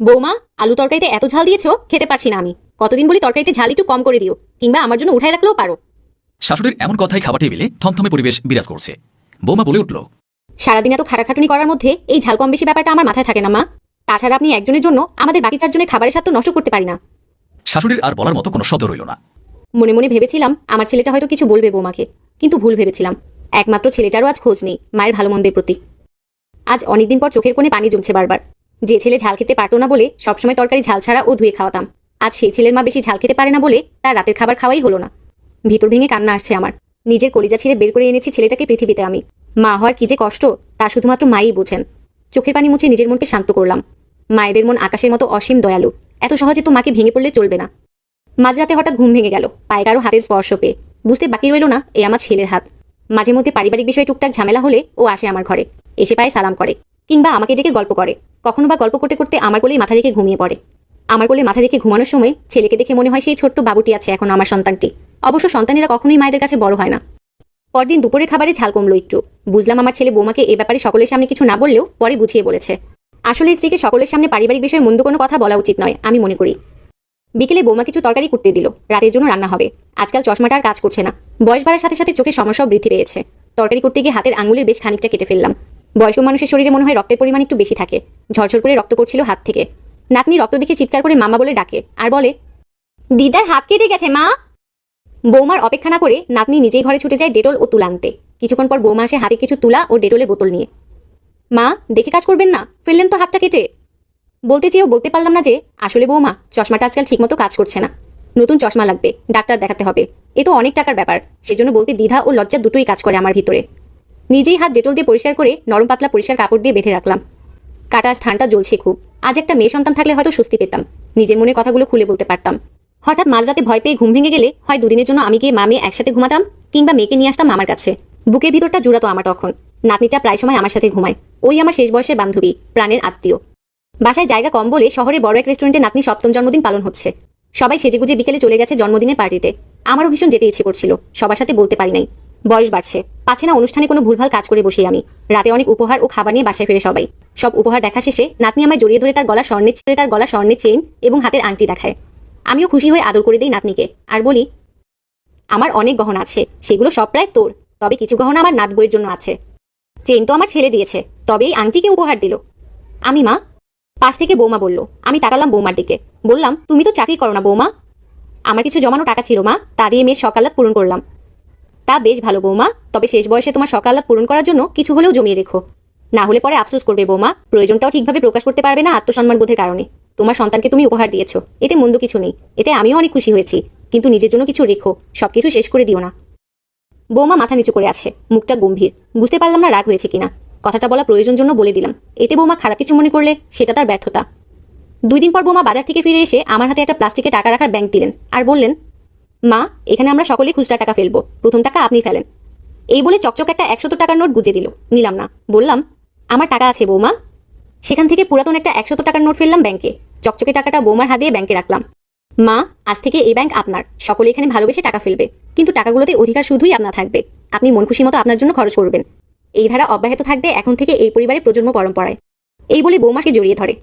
বৌমা আলু তরকারিতে এত ঝাল দিয়েছ খেতে পারছি না আমি। কতদিন বলি তরকারিতে ঝাল একটু কম করে দিও কিংবা আমার জন্য উঠায় রাখলেও পারো। শাশুড়ির এমন কথাই খাবার টেবিলে থমথমে পরিবেশ বিরাজ করছে। বৌমা বলে উঠল সারাদিন এত খাটাখাটুনি করার মধ্যে এই ঝাল কম বেশি ব্যাপারটা আমার মাথায় থাকে না মা। তাছাড়া আপনি একজনের জন্য আমাদের বাকি চারজনের খাবারের স্বাদ তো নষ্ট করতে পারি না। শাশুড়ির আর বলার মতো কোনো শব্দ রইল না। মনে মনে ভেবেছিলাম আমার ছেলেটা হয়তো কিছু বলবে বৌমাকে কিন্তু ভুল ভেবেছিলাম। একমাত্র ছেলেটারও আজ খোঁজ নেই মায়ের ভালো মন্দের প্রতি। আজ অনেকদিন পর চোখের কোণে পানি জমছে বারবার। যে ছেলে ঝাল খেতে পারতো না বলে সবসময় তরকারি ঝাল ছাড়া ও ধুয়ে খাওয়াতাম। আজ সেই ছেলের মা বেশি ঝাল খেতে পারে না বলে তার রাতের খাবার খাওয়াই হলো না। ভিতর ভেঙে কান্না আসছে আমার। নিজের কলিজা ছিঁড়ে বের করে এনেছি ছেলেটাকে পৃথিবীতে আমি। মা হওয়ার কি যে কষ্ট, তা শুধুমাত্র মাই বোঝেন। চোখের পানি মুছে নিজের মনকে শান্ত করলাম। মায়েদের মন আকাশের মতো অসীম দয়ালু। এত সহজে তো মাকে ভেঙে পড়লে চলবে না। মাঝরাতে হঠাৎ ঘুম ভেঙে গেল পায়ে কারও হাতের স্পর্শ পেয়ে। বুঝতে বাকি রইল না এ আমার ছেলের হাত। মাঝে মধ্যে পারিবারিক বিষয়ে টুকটাক ঝামেলা হলে ও আসে আমার ঘরে। এসে পায়ে সালাম করে। কিংবা আমাকে ডেকে গল্প করে। কখনো বা গল্প করতে করতে আমার কোলেই মাথা রেখে ঘুমিয়ে পড়ে। আমার কোলে মাথা রেখে ঘুমানোর সময় ছেলেকে দেখে মনে হয় সেই ছোট্ট বাবুটি আছে এখন আমার সন্তানটি। অবশ্য সন্তানেরা কখনোই মায়েদের কাছে বড় হয় না। পরদিন দুপুরে খাবারে ঝাল কমলো একটু। বুঝলাম আমার ছেলে বৌমাকে এ ব্যাপারে সকলের সামনে কিছু না বললেও পরে বুঝিয়ে বলেছে। আসলে স্ত্রীকে সকলের সামনে পারিবারিক বিষয়ে মন্দ কোনো কথা বলা উচিত নয়, আমি মনে করি। বিকেলে বৌমা কিছু তরকারি করতে দিল। রাতের জন্য রান্না হবে। আজকাল চশমাটা আর কাজ করছে না। বয়স বাড়ার সাথে সাথে চোখের সমস্যাও বৃদ্ধি পেয়েছে। তরকারি করতে গিয়ে হাতের আঙুলের বেশ খানিকটা কেটে ফেললাম। বয়স্ক মানুষের শরীরে মনে হয় রক্তের পরিমাণ একটু বেশি থাকে। ঝরঝর করে রক্ত পড়ছিল হাত থেকে। নাতনি রক্ত দেখে চিৎকার করে মামা বলে ডাকে আর বলে, দিদার হাত কেটে গেছে, মা! বৌমার অপেক্ষা না করে নাতনি নিজেই ঘরে ছুটে যায় ডেটল ও তুলা আনতে। কিছুক্ষণ পর বৌমা আসে হাতে কিছু তুলা ও ডেটলের বোতল নিয়ে। মা, দেখে কাজ করবেন না? ফেললেন তো হাতটা কেটে? বলতে চেয়েও বলতে পারলাম না যে, আসলে বৌমা, চশমাটা আজকাল ঠিকমতো কাজ করছে না। নতুন চশমা লাগবে, ডাক্তার দেখাতে হবে। এ তো অনেক টাকার ব্যাপার। সেজন্য বলতে দ্বিধা ও লজ্জা দুটোই কাজ করে আমার ভিতরে। নিজেই হাত ডেটল দিয়ে পরিষ্কার করে নরম পাতলা পরিষ্কার কাপড় দিয়ে বেঁধে রাখলাম। কাটা স্থানটা জ্বলছে খুব। আজ একটা মেয়ে সন্তান থাকলে হয়তো স্বস্তি পেতাম। নিজের মনের কথাগুলো খুলে বলতে পারতাম। হঠাৎ মাঝরাতে ভয় পেয়ে ঘুম ভেঙে গেলে হয় দুদিনের জন্য আমি গিয়ে মা, মেয়ে একসাথে ঘুমাতাম কিংবা মেয়েকে নিয়ে আসতাম আমার কাছে। বুকের ভিতরটা জুড়াতো আমার তখন। নাতনিটা প্রায় সময় আমার সাথে ঘুমায়। ওই আমার শেষ বয়সের বান্ধবী, প্রাণের আত্মীয়। বাসায় জায়গা কম বলে শহরে বড় এক রেস্টুরেন্টে নাতনি সপ্তম জন্মদিন পালন হচ্ছে। সবাই সেজেগুজে বিকেলে চলে গেছে জন্মদিনের পার্টিতে। আমারও ভীষণ যেতে ইচ্ছে করছিল। সবার সাথে বলতে পারি নাই। বয়স বাড়ছে। পাচ্ছে না অনুষ্ঠানে কোনো ভুলভাল কাজ করে বসি আমি। রাতে অনেক উপহার ও খাবার নিয়ে বাসায় ফিরে সবাই। সব উপহার দেখা শেষে নাতনি আমায় জড়িয়ে ধরে তার গলা স্বর্ণের ছেড়ে তার গলা স্বর্ণের চেইন এবং হাতের আংটি দেখায়। আমিও খুশি হয়ে আদর করে দিই নাতনিকে। আর বলি, আমার অনেক গহনা আছে। সেগুলো সব প্রায় তোর। তবে কিছু গহনা আমার নাত বইয়ের জন্য আছে। চেন তো আমার ছেলে দিয়েছে। তবে এই আংটিকে উপহার দিল। আমি মা পাশ থেকে বৌমা বলল, আমি তাকালাম বৌমার দিকে। বললাম, তুমি তো চাকরি করো না বৌমা। আমার কিছু জমানো টাকা ছিল মা, তা দিয়ে মেয়ের সকালাত পূরণ করলাম। তা বেশ ভালো বৌমা। তবে শেষ বয়সে তোমার সকালাত পূরণ করার জন্য কিছু হলেও জমিয়ে রেখো। না হলে পরে আফসোস করবে বৌমা। প্রয়োজনটাও ঠিকভাবে প্রকাশ করতে পারবে না আত্মসম্মান বোধের কারণে। তোমার সন্তানকে তুমি উপহার দিয়েছ। এতে মন্দ কিছু নেই। এতে আমিও অনেক খুশি হয়েছি। কিন্তু নিজের জন্য কিছু রেখো। সবকিছু শেষ করে দিও না। বৌমা মাথা নিচু করে আছে। মুখটা গম্ভীর। বুঝতে পারলাম না রাগ হয়েছে কিনা। কথাটা বলা প্রয়োজন জন্য বলে দিলাম। এতে বৌমা খারাপ কিছু মনে করলে সেটা তার ব্যর্থতা। দুই দিন পর বৌমা বাজার থেকে ফিরে এসে আমার হাতে একটা প্লাস্টিকে টাকা রাখার ব্যাংক দিলেন। আর বললেন মা, এখানে আমরা সকলেই খুচরা টাকা ফেলব। প্রথম টাকা আপনি ফেলেন। এই বলে চকচক একটা একশত টাকার নোট গুজে দিল। নিলাম না। বললাম, আমার টাকা আছে বৌমা। সেখান থেকে পুরাতন একটা একশত টাকার নোট ফেললাম ব্যাংকে। চকচকে টাকাটা বৌমার হাত ব্যাংকে রাখলাম। মা, আজ থেকে এই ব্যাংক আপনার। সকলে এখানে ভালোবেসে টাকা ফেলবে। কিন্তু টাকাগুলোতে অধিকার শুধুই আপনার থাকবে। আপনি মন খুশি মতো আপনার জন্য খরচ করবেন। এই ধারা অব্যাহত থাকবে এখন থেকে এই পরিবারের প্রজন্ম পরম্পরায়। এই বলে বৌমাকে জড়িয়ে ধরে।